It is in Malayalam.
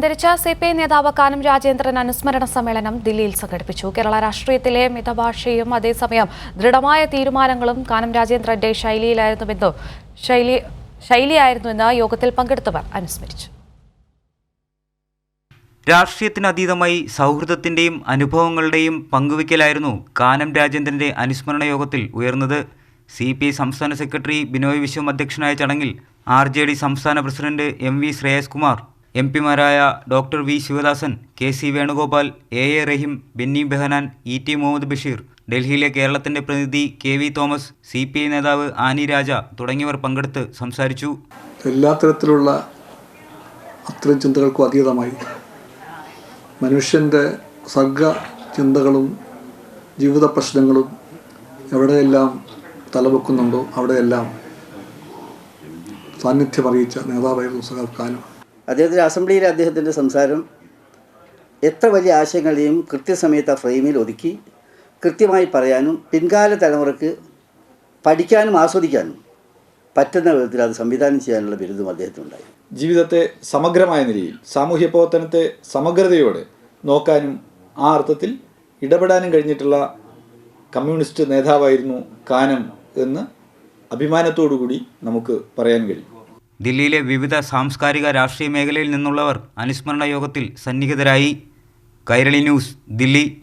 അന്തരിച്ച സി പി ഐ നേതാവ് കാനം രാജേന്ദ്രൻ അനുസ്മരണ സമ്മേളനം ദില്ലിയിൽ സംഘടിപ്പിച്ചു. കേരള രാഷ്ട്രീയത്തിലെ മിതഭാഷയും അതേസമയം ദൃഢമായ തീരുമാനങ്ങളും കാനം രാജേന്ദ്രന്റെ ശൈലിയിലായിരുന്നുവെന്ന് ശൈലി ശൈലിയായിരുന്നുവെന്ന് യോഗത്തിൽ പങ്കെടുത്തവർ അനുസ്മരിച്ചു. രാഷ്ട്രീയത്തിനതീതമായി സൗഹൃദത്തിന്റെയും അനുഭവങ്ങളുടെയും പങ്കുവയ്ക്കലായിരുന്നു കാനം രാജേന്ദ്രന്റെ അനുസ്മരണ യോഗത്തിൽ ഉയർന്നത്. സി പി ഐ സംസ്ഥാന സെക്രട്ടറി ബിനോയ് വിശ്വം അധ്യക്ഷനായ ചടങ്ങിൽ ആർ ജെ ഡി സംസ്ഥാന president M V Sreyas Kumar M പിമാരായ doctor V Sivadasan K C Venugopal A A Rahim Benny Behanan E T Muhammad Basheer ഡൽഹിയിലെ കേരളത്തിന്റെ പ്രതിനിധി K V Thomas C P I നേതാവ് ആനി രാജ തുടങ്ങിയവർ പങ്കെടുത്ത് സംസാരിച്ചു. എല്ലാ തരത്തിലുള്ള അത്തരം ചിന്തകൾക്കും അതീതമായി. മനുഷ്യന്റെ സർഗ ചിന്തകളും ജീവിത പ്രശ്നങ്ങളും എവിടെയെല്ലാം തലവെക്കുന്നുണ്ടോ അവിടെയെല്ലാം സാന്നിധ്യം അറിയിച്ച നേതാവായിരുന്നു സഹർക്കാനും അദ്ദേഹത്തിന്റെ അസംബ്ലിയിലെ അദ്ദേഹത്തിന്റെ സംസാരം എത്ര വലിയ ആശയങ്ങളെയും കൃത്യസമയത്ത് ആ ഫ്രെയിമിൽ ഒതുക്കി കൃത്യമായി പറയാനും പിൻകാല തലമുറയ്ക്ക് പഠിക്കാനും ആസ്വദിക്കാനും പറ്റുന്ന വിധത്തിൽ അത് സംവിധാനം ചെയ്യാനുള്ള ബിരുദം അദ്ദേഹത്തിനുണ്ടായി. ജീവിതത്തെ സമഗ്രമായ നിലയിൽ സാമൂഹ്യ പ്രവർത്തനത്തെ സമഗ്രതയോടെ നോക്കാനും ആ അർത്ഥത്തിൽ ഇടപെടാനും കഴിഞ്ഞിട്ടുള്ള കമ്മ്യൂണിസ്റ്റ് നേതാവായിരുന്നു കാനം എന്ന് അഭിമാനത്തോടുകൂടി നമുക്ക് പറയാൻ കഴിയും. ദില്ലിയിലെ വിവിധ സാംസ്കാരിക രാഷ്ട്രീയ മേഖലയിൽ നിന്നുള്ളവർ അനുസ്മരണ യോഗത്തിൽ സന്നിഹിതരായി. കൈരളി ന്യൂസ് ദില്ലി.